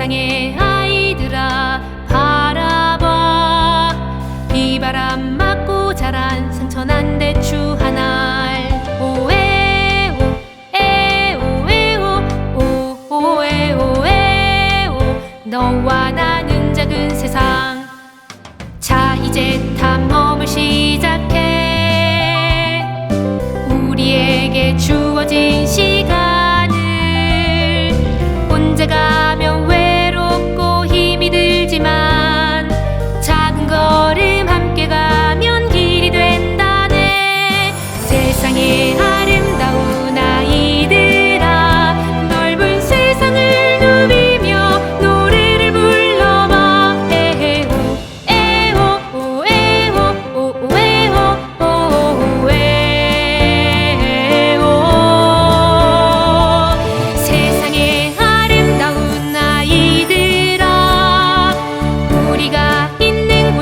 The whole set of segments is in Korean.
세상의 아이들아 바라봐. 비바람 맞고 자란 상처 난 대추 하나에 오에요+ 오에요+ 오오에오에오. 너와 나는 작은 세상.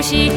し